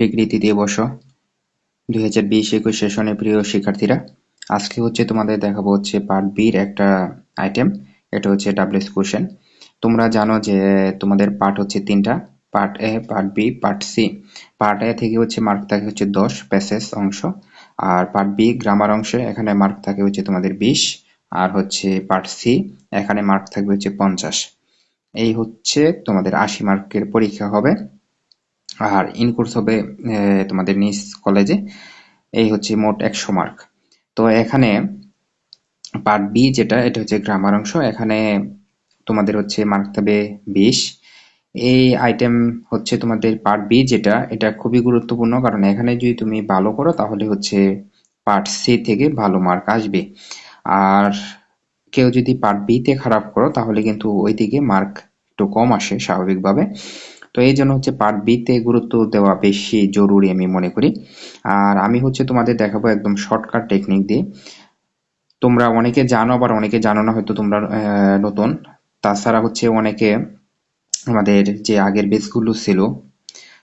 Degree তৃতীয় বর্ষ, দুই হাজার বিশ একুশ সেশনে প্রিয় শিক্ষার্থীরা, আজকে হচ্ছে তোমাদের দেখাবো হচ্ছে পার্ট বির একটা আইটেম এটা হচ্ছে ডাব্লিউএস কোশ্চেন তোমরা জানো যে তোমাদের পার্ট হচ্ছে তিনটা part A part B part C part A থেকে হচ্ছে মার্ক থাকে হচ্ছে দশ প্যাসেজ অংশ, আর পার্ট বি গ্রামার অংশে এখানে মার্ক থাকে হচ্ছে তোমাদের বিশ, আর হচ্ছে পার্ট সি এখানে মার্ক থাকবে হচ্ছে পঞ্চাশ। এই হচ্ছে তোমাদের আশি মার্কের পরীক্ষা হবে। আর ইন কোর্স হবে তোমাদের নিজ কলেজে এই হচ্ছে মোট একশো মার্ক তো এখানে পার্ট বি যেটা, এটা হচ্ছে গ্রামার অংশ। এখানে তোমাদের হচ্ছে মার্ক থাকবে বিশ। এই আইটেম হচ্ছে তোমাদের পার্ট বি যেটা, এটা খুবই গুরুত্বপূর্ণ। কারণ এখানে যদি তুমি ভালো করো, তাহলে হচ্ছে পার্ট সি থেকে ভালো মার্ক আসবে। আর কেউ যদি পার্ট বিতে খারাপ করো, তাহলে কিন্তু ওই দিকে মার্ক একটু কম আসে স্বাভাবিকভাবে। তো এই জন্য হচ্ছে পার্ট বিতে গুরুত্ব দেওয়া বেশি জরুরি আমি মনে করি। আর আমি হচ্ছে তোমাদের দেখাবো একদম শর্টকাট টেকনিক দিয়ে। তোমরা অনেকে জানো, আবার অনেকে জানো না, হয়তো তোমরা নতুন। তাছাড়া হচ্ছে অনেকে আমাদের যে আগের বেসগুলো ছিল,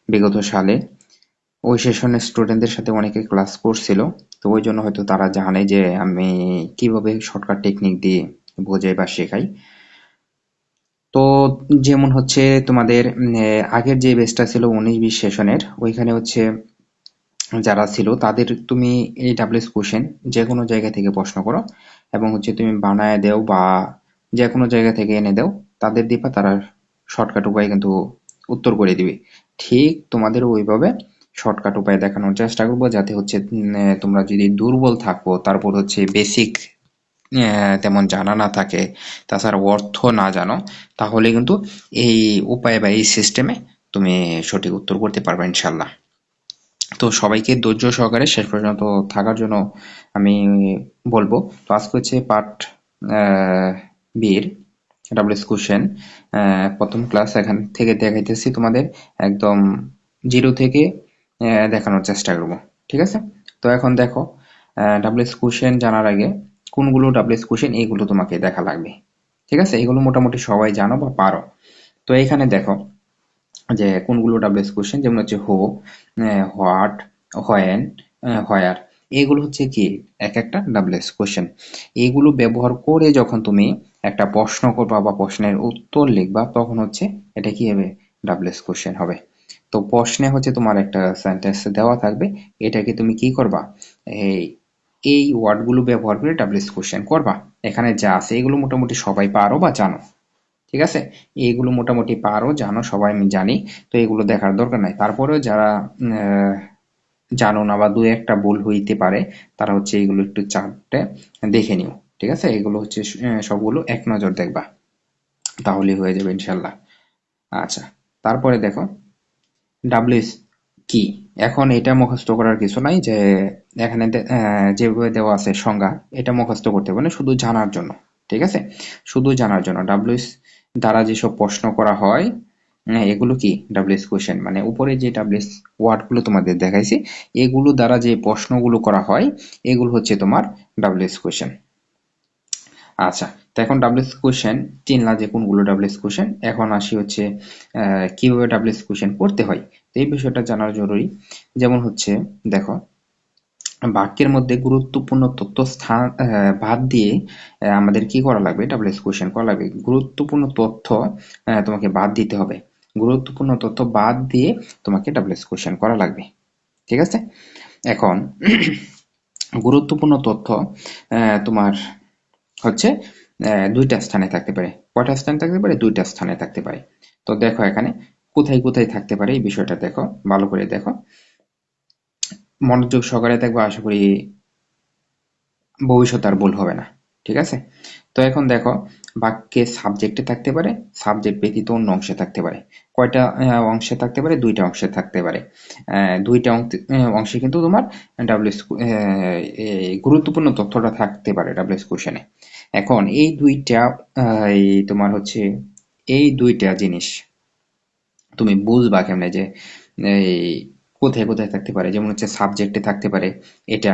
বিগত সালে, ওই সেশনের স্টুডেন্টদের সাথে অনেকে ক্লাস করছিল। তো ওই জন্য হয়তো তারা জানে যে আমি কীভাবে শর্টকাট টেকনিক দিয়ে বোঝাই বা শেখাই। তো যেমন হচ্ছে তোমাদের আগের যে বেসটা ছিল উনিশ বিশ সেশনের ওইখানে হচ্ছে যারা ছিল তাদের তুমি এই ডাব্লিউএস কোশ্চেন যে কোনো জায়গা থেকে প্রশ্ন করো এবং হচ্ছে তুমি বানায় দেও বা যে কোনো জায়গা থেকে এনে দাও, তাদের দিবা, তারা শর্টকাট উপায় কিন্তু উত্তর করে দিবে। ঠিক তোমাদের ওইভাবে শর্টকাট উপায় দেখানোর চেষ্টা করব যাতে হচ্ছে তোমরা যদি দুর্বল থাকো, তারপর হচ্ছে বেসিক তেমন জানা না থাকে। তাছাড়া অর্থ না জানো, তাহলে কিন্তু এই উপায় বা এই সিস্টেমে তুমি সঠিক উত্তর করতে পারবে ইনশাল্লাহ তো সবাইকে ধৈর্য সহকারে শেষ পর্যন্ত থাকার জন্য আমি বলব। তো আজকে হচ্ছে পার্ট বির ডাব্লিউএস কোশ্চেন প্রথম ক্লাস এখান থেকে দেখাইতেছি তোমাদের একদম জিরো থেকে দেখানোর চেষ্টা করব। ঠিক আছে? তো এখন দেখো ডাব্লিউএস কোশ্চেন জানার আগে কোনগুলো ডাব্লিউএস কোশ্চেন এইগুলো তোমাকে দেখা লাগবে। ঠিক আছে? এগুলো মোটামুটি সবাই জানো বা পারো। তো এখানে দেখো যে কোনগুলো ডাব্লিউএস কোশ্চেন যেমন হচ্ছে হো হোয়াট, হোয়েন হোয়ার। এগুলো হচ্ছে কি? এক একটা ডাব্লিউএস কোশ্চেন এগুলো ব্যবহার করে যখন তুমি একটা প্রশ্ন করবা বা প্রশ্নের উত্তর লিখবা, তখন হচ্ছে এটা কি হবে? ডাব্লিউএস কোশ্চেন হবে। তো প্রশ্নে হচ্ছে তোমার একটা সেন্টেন্স দেওয়া থাকবে। এটাকে তুমি কি করবা? এই এই ওয়ার্ডগুলো ব্যবহার করে ডাব্লিউএস কোশ্চেন করবা। এখানে যা আছে এগুলো মোটামুটি সবাই পারো বা জানো। ঠিক আছে? এইগুলো মোটামুটি পারো, জানো, সবাই আমি জানি, তো এগুলো দেখার দরকার নাই। তারপরেও যারা জানো না বা দু একটা ভুল হইতে পারে, তারা হচ্ছে এগুলো একটু চারটে দেখে নিও। ঠিক আছে? এগুলো হচ্ছে সবগুলো এক নজর দেখবা। তাহলে হয়ে যাবে ইনশাল্লাহ। আচ্ছা তারপরে দেখো, ডাব্লিউএস কি? এখন এটা মুখস্থ করার কিছু নাই যে এখানে যেভাবে দেওয়া আছে সংজ্ঞা, এটা মুখস্থ করতে হবে না, শুধু জানার জন্য, ঠিক আছে? শুধু জানার জন্য। ডাব্লিউএস দ্বারা যেসব প্রশ্ন করা হয় এগুলো কি? ডাব্লিউএস কোশ্চেন মানে উপরে যে ডাব্লিউএস ওয়ার্ডগুলো তোমাদের দেখাইছি, এগুলো দ্বারা যে প্রশ্নগুলো করা হয়, এগুলো হচ্ছে তোমার ডাব্লিউএস কোশ্চেন আচ্ছা তো এখন ডাব্লিউএস কোশ্চেন চিনলা যে কোনগুলো ডাব্লিউএস কোশ্চেন এখন আসি হচ্ছে কীভাবে ডাব্লিউএস কোশ্চেন করতে হয়? তো এই বিষয়টা জানার জরুরি। যেমন হচ্ছে, দেখো, বাক্যের মধ্যে গুরুত্বপূর্ণ তথ্য স্থান বাদ দিয়ে আমাদের কি করা লাগবে? ডাব্লিউএস কোশ্চেন করা লাগবে। গুরুত্বপূর্ণ তথ্য তোমাকে বাদ দিতে হবে। গুরুত্বপূর্ণ তথ্য বাদ দিয়ে তোমাকে ডাব্লিউএস কোশ্চেন করা লাগবে। ঠিক আছে? এখন, গুরুত্বপূর্ণ তথ্য তোমার হচ্ছে দুইটা স্থানে থাকতে পারে। কয়টা স্থানে থাকতে পারে? দুইটা স্থানে থাকতে পারে। তো দেখো এখানে কোথায় কোথায় থাকতে পারে এই বিষয়টা দেখো, ভালো করে দেখো। মনোযোগ সহকারে দেখব, আশা করি ভবিষ্যৎ আর ভুল হবে না, ঠিক আছে? তো এখন দেখো, বাক্যে সাবজেক্টে থাকতে পারে সাবজেক্ট ব্যতীত অন্য অংশে থাকতে পারে। কয়টা অংশে থাকতে পারে? দুইটা অংশে থাকতে পারে। দুইটা অংশে কিন্তু তোমার ডাব্লিউএস গুরুত্বপূর্ণ তথ্যটা থাকতে পারে ডাব্লিউএস কোশ্চেনে এখন এই দুইটা এই তোমার হচ্ছে, এই দুইটা জিনিস তুমি বুঝবা কেমনে যে, এই কোথায় কোথায় থাকতে পারে? যেমন হচ্ছে সাবজেক্টে থাকতে পারে, এটা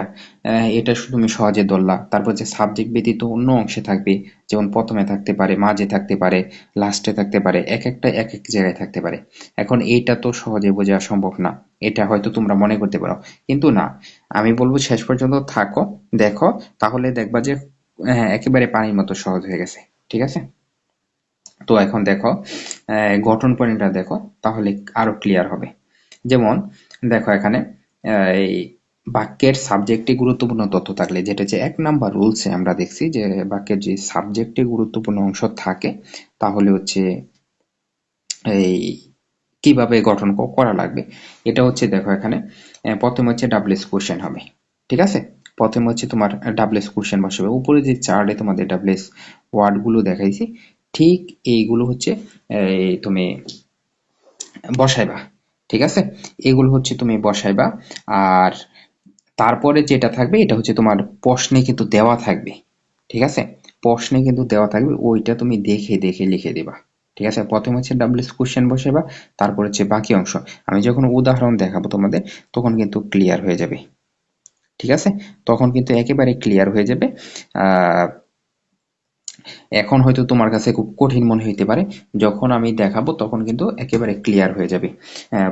এটা তুমি সহজে ধরলা। তারপর যে সাবজেক্ট ব্যতীত অন্য অংশে থাকবে, যেমন প্রথমে থাকতে পারে, মাঝে থাকতে পারে লাস্টে থাকতে পারে, এক একটা, এক এক জায়গায় থাকতে পারে। এখন এইটা তো সহজে বোঝা সম্ভব না। এটা হয়তো তোমরা মনে করতে পারো। কিন্তু না, আমি বলব শেষ পর্যন্ত থাকো, দেখো, তাহলে দেখবা যে হ্যাঁ একেবারে পানির মতো সহজ হয়ে গেছে, ঠিক আছে? তো এখন দেখো গঠন পয়েন্টটা দেখো, তাহলে আরও ক্লিয়ার হবে। যেমন, দেখো এখানে এই বাক্যের সাবজেক্টে গুরুত্বপূর্ণ তথ্য থাকলে, যেটা হচ্ছে এক নাম্বার রুলসে আমরা দেখছি যে বাক্যের যে সাবজেক্টে গুরুত্বপূর্ণ অংশ থাকে, তাহলে হচ্ছে এই কীভাবে গঠন করা লাগবে? এটা হচ্ছে দেখো এখানে প্রথমে হচ্ছে ডাবলএস কোশ্চেন হবে, ঠিক আছে? প্রথমে হচ্ছে তোমার ডাবলএস কোশ্চেন বসাবে। উপরে যে চার্টে তোমাদের ডাবলএস ওয়ার্ডগুলো দেখাইছি, ঠিক এইগুলো হচ্ছে তুমি বসাইবা, ঠিক আছে? এগুলো হচ্ছে তুমি বসাইবা, আর তারপরে যেটা থাকবে, এটা হচ্ছে তোমার প্রশ্নে কিন্তু দেওয়া থাকবে, ঠিক আছে? প্রশ্নে কিন্তু দেওয়া থাকবে, ওইটা তুমি দেখে দেখে লিখে দিবা, ঠিক আছে? প্রথম হচ্ছে ডাবলএস কোশ্চেন বসাইবা, তারপর হচ্ছে বাকি অংশ। আমি যখন উদাহরণ দেখাবো তোমাদের, তখন কিন্তু ক্লিয়ার হয়ে যাবে। ঠিক আছে? তখন কিন্তু একেবারে ক্লিয়ার হয়ে যাবে। এখন হয়তো তোমার কাছে খুব কঠিন মনে হইতে পারে। যখন আমি দেখাবো, তখন কিন্তু একেবারে ক্লিয়ার হয়ে যাবে।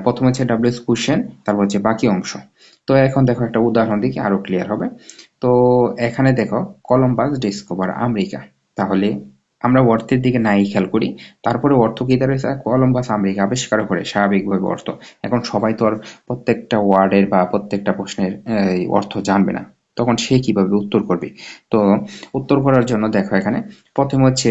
প্রথমে হচ্ছে ডাব্লিউএস কোশ্চেন তারপর হচ্ছে বাকি অংশ। তো এখন দেখো একটা উদাহরণ দেখি, আরও ক্লিয়ার হবে। তো এখানে দেখো কলম্বাস ডিসকভার আমেরিকা তাহলে আমরা অর্থের দিকে নাই খেয়াল করি। তারপরে অর্থ কি দাঁড়িয়েছে কলম্বাস আমেরিকা আবিষ্কার করে স্বাভাবিকভাবে অর্থ। এখন সবাই তো আর প্রত্যেকটা ওয়ার্ডের বা প্রত্যেকটা প্রশ্নের অর্থ জানবে না। তখন সে কীভাবে উত্তর করবে? তো উত্তর করার জন্য দেখো এখানে, প্রথম হচ্ছে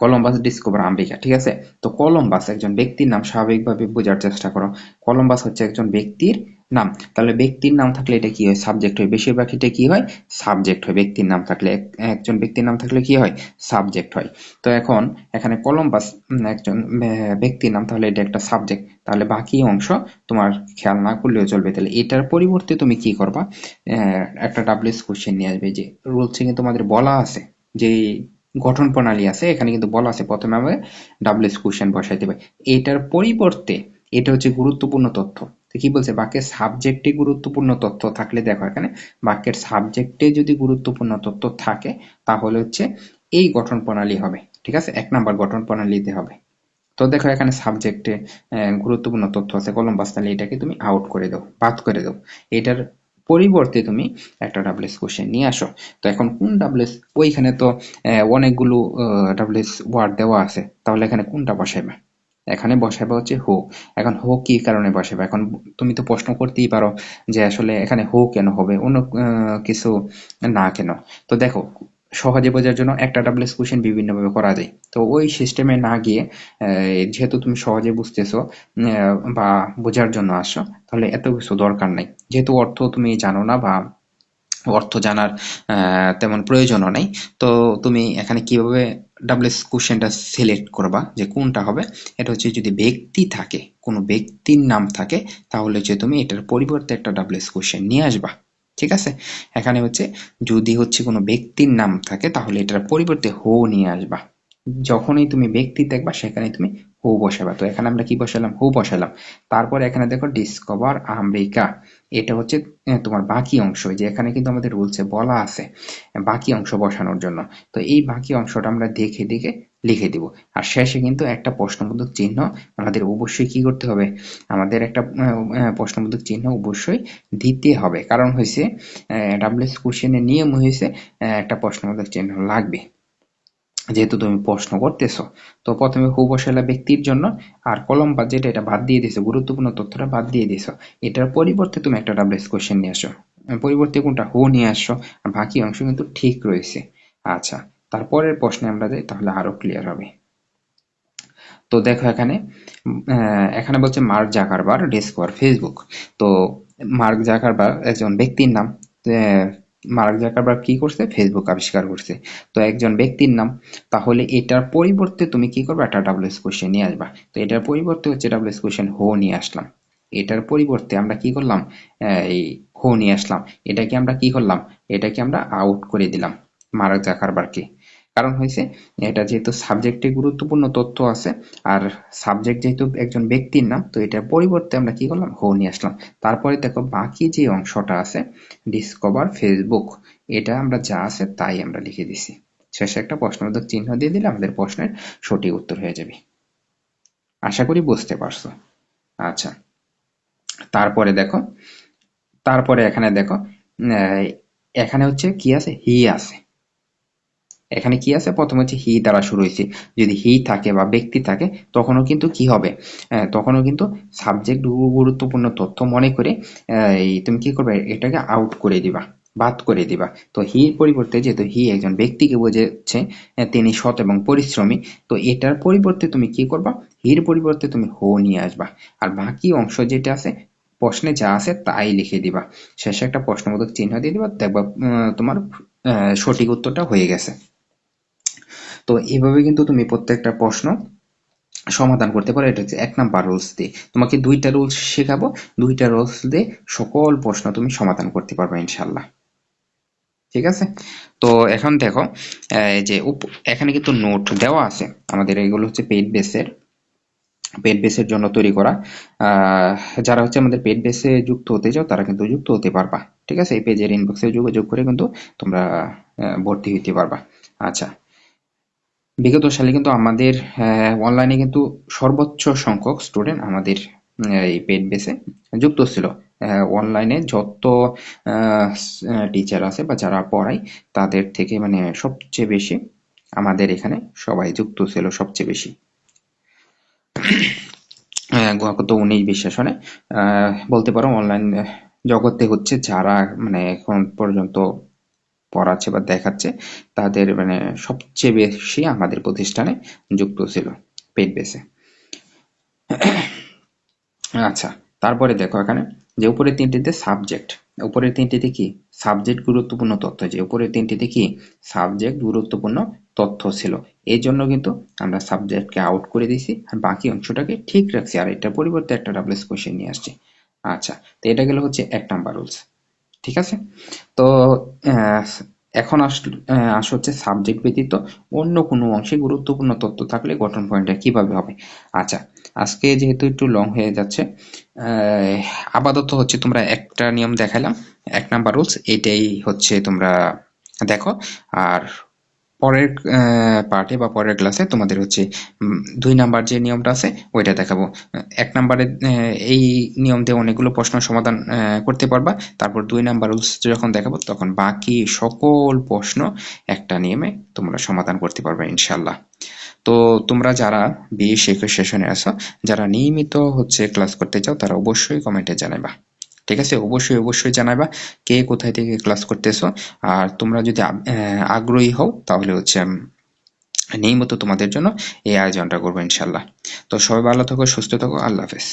কলম্বাস ডিসকভার আমেরিকা ঠিক আছে? তো কলম্বাস একজন ব্যক্তির নাম স্বাভাবিকভাবে বোঝার চেষ্টা করো। কলম্বাস হচ্ছে একজন ব্যক্তির নাম তাহলে ব্যক্তির নাম থাকলে এটা কি হয়? সাবজেক্ট হয়। বেশিরভাগ এটা কি হয়? সাবজেক্ট হয়। ব্যক্তির নাম থাকলে এক- একজন ব্যক্তির নাম থাকলে কি হয়? সাবজেক্ট হয়। তো এখন এখানে কলম্বাস একজন ব্যক্তির নাম তাহলে এটা একটা সাবজেক্ট তাহলে বাকি অংশ তোমার খেয়াল না করলেও চলবে। তাহলে এটার পরিবর্তে তুমি কি করবা? একটা ডাব্লিউএস কোশ্চেন নিয়ে আসবে যে রুলসে কিন্তু তোমাদের বলা আছে, যে গঠন প্রণালী আছে, এখানে কিন্তু বলা আছে। প্রথমে আমরা ডাব্লিউএস কোশ্চেন বসাইতে হবে। এটার পরিবর্তে এটা হচ্ছে গুরুত্বপূর্ণ তথ্য। তো কি বলছে? বাক্যের সাবজেক্টে গুরুত্বপূর্ণ তথ্য থাকলে দেখো এখানে, বাক্যের সাবজেক্টে যদি গুরুত্বপূর্ণ তথ্য থাকে, তাহলে হচ্ছে এই গঠন প্রণালী হবে, ঠিক আছে? এক নাম্বার গঠন প্রণালীতে হবে। তো দেখো এখানে সাবজেক্টে গুরুত্বপূর্ণ তথ্য আছে কলম্বাস তাহলে এটাকে তুমি আউট করে দাও, বাদ করে দাও। এটার পরিবর্তে তুমি একটা ডাব্লিউএস কোশ্চেন নিয়ে আসো। তো এখন কোন ডাব্লিউএস ওইখানে তো অনেকগুলো ডাব্লিউএস ওয়ার্ড দেওয়া আছে, তাহলে এখানে কোনটা বসাইবা? এখানে বসাইবা হচ্ছে হো। এখন হো কি কারণে বসাইবা? এখন তুমি তো প্রশ্ন করতেই পারো যে আসলে এখানে হো কেন হবে, অন্য কিছু না কেন। তো দেখো, সহজে বোঝার জন্য একটা ডাব্লিউএস কোশ্চেন বিভিন্নভাবে করা যায়। তো ওই সিস্টেমে না গিয়ে যেহেতু তুমি সহজে বুঝতেছো বা বোঝার জন্য আসো তাহলে এত কিছু দরকার নাই। যেহেতু অর্থ তুমি জানো না বা অর্থ জানার তেমন প্রয়োজনও নাই, তো তুমি এখানে কীভাবে ডাব্লিউএস কোশ্চেনটা সিলেক্ট করবা যে কোনটা হবে, এটা হচ্ছে যদি ব্যক্তি থাকে, কোনো ব্যক্তির নাম থাকে, তাহলে হচ্ছে তুমি এটার পরিবর্তে একটা ডাব্লিউএস কোশ্চেন নিয়ে আসবা, ঠিক আছে? এখানে হচ্ছে যদি হচ্ছে কোনো ব্যক্তির নাম থাকে, তাহলে এটার পরিবর্তে হো নিয়ে আসবা। যখনই তুমি ব্যক্তি দেখবা, সেখানে তুমি হু বসাবা। তো এখানে আমরা কি বসালাম? হু বসালাম। তারপর এখানে দেখো ডিসকভার আমেরিকা এটা হচ্ছে তোমার বাকি অংশ যে এখানে কিন্তু আমাদের রুলসে বলা আছে, বাকি অংশ বসানোর জন্য। তো এই বাকি অংশটা আমরা দেখে দেখে লিখে দিব। আর শেষে কিন্তু একটা প্রশ্নবোধক চিহ্ন, আমাদের অবশ্যই কি করতে হবে? আমাদের একটা প্রশ্নবোধক চিহ্ন অবশ্যই দিতে হবে। কারণ হয়েছে ডাব্লিউএস কোশ্চেনের নিয়ম হয়েছে একটা প্রশ্নবোধক চিহ্ন লাগবে। যেহেতু তুমি প্রশ্ন করতেছো, তো প্রথমে হু বসালা ব্যক্তির জন্য আর কলম বা যেটা এটা বাদ দিয়ে দিছো, গুরুত্বপূর্ণ তথ্যটা বাদ দিয়ে দিছো। এটার পরিবর্তে তুমি একটা ডাব্লিউএস কোয়েশ্চেন নিয়ে আসো। পরিবর্তে কোনটা হু নিয়ে আসছো আর বাকি অংশ কিন্তু ঠিক রয়েছে। আচ্ছা তারপরের প্রশ্নে আমরা যাই, তাহলে আরও ক্লিয়ার হবে। তো দেখো এখানে এখানে বলছে মার্ক জাকারবার ডিসকভার ফেসবুক। তো মার্ক জাকারবার একজন ব্যক্তির নাম মার্ক জাকারবার কি করছে? ফেসবুক আবিষ্কার করছে। তো একজন ব্যক্তির নাম, তাহলে এটার পরিবর্তে তুমি কি করবে? একটা ডাব্লিউএস কোয়েশ্চেন নিয়ে আসবা। তো এটার পরিবর্তে হচ্ছে ডাব্লিউএস কোয়েশ্চেন হো নিয়ে আসলাম। এটার পরিবর্তে আমরা কি করলাম? এই হো নিয়ে আসলাম। এটাকে আমরা কি করলাম? এটাকে আমরা আউট করে দিলাম মার্ক জাকারবারকে কারণ হয়েছে এটা যেহেতু সাবজেক্টে গুরুত্বপূর্ণ তথ্য আছে, আর সাবজেক্ট যেহেতু একজন ব্যক্তির নাম, তো এটার পরিবর্তে আমরা কি করলাম? হো, নিয়ে আসলাম। তারপরে দেখো, বাকি যে অংশটা আছে ডিসকভার ফেসবুক এটা আমরা যা আছে তাই আমরা লিখে দিছি। শেষে একটা প্রশ্নবোধক চিহ্ন দিয়ে দিলে আমাদের প্রশ্নের সঠিক উত্তর হয়ে যাবে। আশা করি বুঝতে পারছ। আচ্ছা তারপরে দেখো, তারপরে এখানে দেখো এখানে হচ্ছে কি আছে? হি আছে। এখানে কি আছে? প্রথম হচ্ছে হি দ্বারা শুরু হয়েছে। যদি হি থাকে বা ব্যক্তি থাকে, তখনও কিন্তু কি হবে? তখনও কিন্তু সাবজেক্ট গুরুত্বপূর্ণ তথ্য মনে করে তুমি কি করবে? এটাকে আউট করে দিবা, বাদ করে দিবা। তো হির পরিবর্তে যেহেতু হি একজন ব্যক্তিকে বোঝাচ্ছে তিনি সৎ এবং পরিশ্রমী, তো এটার পরিবর্তে তুমি কি করবা? হির পরিবর্তে তুমি হো নিয়ে আসবা। আর বাকি অংশ যেটা আছে, প্রশ্নে যা আছে তাই লিখে দিবা। শেষে একটা প্রশ্নবোধক চিহ্ন দিয়ে দিবা, দেখবা তোমার সঠিক উত্তরটা হয়ে গেছে। তো এইভাবে কিন্তু তুমি প্রত্যেকটা প্রশ্ন সমাধান করতে পারো। এটা হচ্ছে এক নাম্বার রুলস দিয়ে। তোমাকে দুইটা রুলস শেখাবো। দুইটা রুলস দিয়ে সকল প্রশ্ন তুমি সমাধান করতে পারবে ইনশাল্লাহ ঠিক আছে? তো এখন দেখো যে এখানে কিন্তু নোট দেওয়া আছে। আমাদের এগুলো হচ্ছে পেড বেসের পেট বেসের জন্য তৈরি করা। যারা হচ্ছে আমাদের পেট বেসে যুক্ত হতে চাও, তারা কিন্তু যুক্ত হতে পারবা। ঠিক আছে? এই পেজের ইনবক্সে যোগাযোগ করে কিন্তু তোমরা ভর্তি হইতে পারবা। আচ্ছা বিগত সালে কিন্তু আমাদের অনলাইনে কিন্তু সর্বোচ্চ সংখ্যক স্টুডেন্ট আমাদের এই পেড বেসে যুক্ত ছিল। অনলাইনে যত টিচার আছে বা যারা পড়ায়, তাদের থেকে মানে সবচেয়ে বেশি আমাদের এখানে সবাই যুক্ত ছিল সবচেয়ে বেশি। গত উনিশ বিশ সেশনে বলতে পারো অনলাইন জগতে হচ্ছে যারা মানে এখন পর্যন্ত পড়াচ্ছে বা দেখাচ্ছে, তাদের মানে সবচেয়ে বেশি আমাদের প্রতিষ্ঠানে যুক্ত ছিল পেড বেসে আচ্ছা তারপরে দেখো এখানে যে উপরের তিনটিতে সাবজেক্ট উপরের তিনটিতে কি? সাবজেক্ট গুরুত্বপূর্ণ তথ্য, যে উপরের তিনটিতে কি? সাবজেক্ট গুরুত্বপূর্ণ তথ্য ছিল। এই জন্য কিন্তু আমরা সাবজেক্টকে আউট করে দিয়েছি আর বাকি অংশটাকে ঠিক রাখছি। আর এটার পরিবর্তে একটা ডাবলস কোশ্চেন নিয়ে আসছি। আচ্ছা তো এটা গেল হচ্ছে এক নাম্বার রুলস ঠিক আছে? তো এখন আস হচ্ছে সাবজেক্ট ব্যতীত অন্য কোনো অংশে গুরুত্বপূর্ণ তথ্য থাকলে গঠন পয়েন্টটা কীভাবে হবে? আচ্ছা আজকে যেহেতু একটু লং হয়ে যাচ্ছে আপাতত হচ্ছে তোমরা একটা নিয়ম দেখালাম। এক নাম্বার রুলস এটাই হচ্ছে তোমরা দেখো। আর পরের পার্টে বা পরের ক্লাসে তোমাদের হচ্ছে দুই নাম্বার যে নিয়মটা আছে, ওইটা দেখাবো। এক নাম্বারে এই নিয়ম দিয়ে অনেকগুলো প্রশ্ন সমাধান করতে পারবা। তারপর দুই নাম্বার যখন দেখাবো, তখন বাকি সকল প্রশ্ন একটা নিয়মে তোমরা সমাধান করতে পারবে ইনশাল্লাহ তো তোমরা যারা বিএস একুশ সেশনে আসো যারা নিয়মিত হচ্ছে ক্লাস করতে চাও, তারা অবশ্যই কমেন্টে জানাবা ঠিক আছে? অবশ্যই অবশ্যই জানাবা কে কোথায় থেকে ক্লাস করতেছো। আর তোমরা যদি আগ্রহী হও, তাহলে হচ্ছে নিয়মিত তোমাদের জন্য এই আয়োজনটা করব ইনশাল্লাহ। তো সবাই ভালো থাকো, সুস্থ থাকো, আল্লাহ হাফেজ।